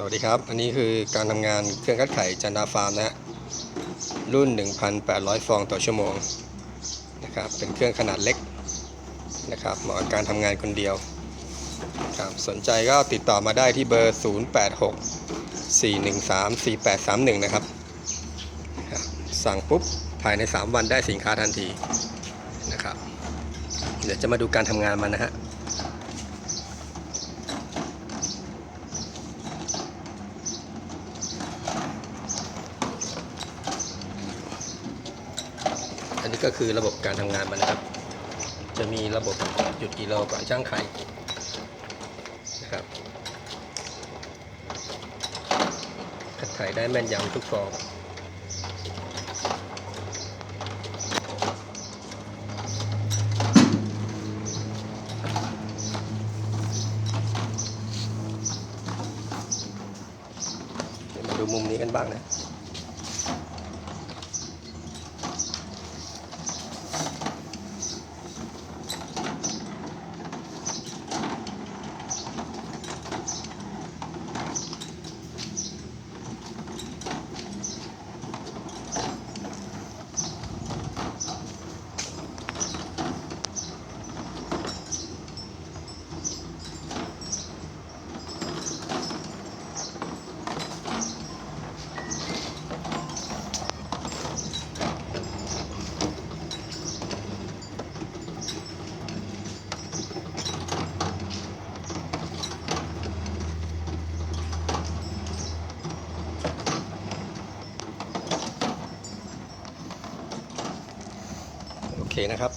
สวัสดีครับ อันนี้คือการทำงานเครื่องคัดไข่จันดาฟาร์มนะฮะรุ่น 1,800 ฟองต่อชั่วโมงนะครับเป็นเครื่องขนาดเล็กนะครับเหมาะกับการทำงานคนเดียวครับสนใจก็ติดต่อมาได้ที่เบอร์ 086 413 4831 นะครับ สั่งปุ๊บภายใน 3 วันได้สินค้าทันทีนะครับ เดี๋ยวจะมาดูการทำงานมันนะฮะ นนี้ก็คือระบบการทำงานมันนะครับ จะมีระบบหยุดกิโลก่อนช่างไข่นะครับคัดไข่ได้แม่นยำทุกฟองเดี๋ยวมาดูมุมนี้กันบ้างนะ เคนะครับ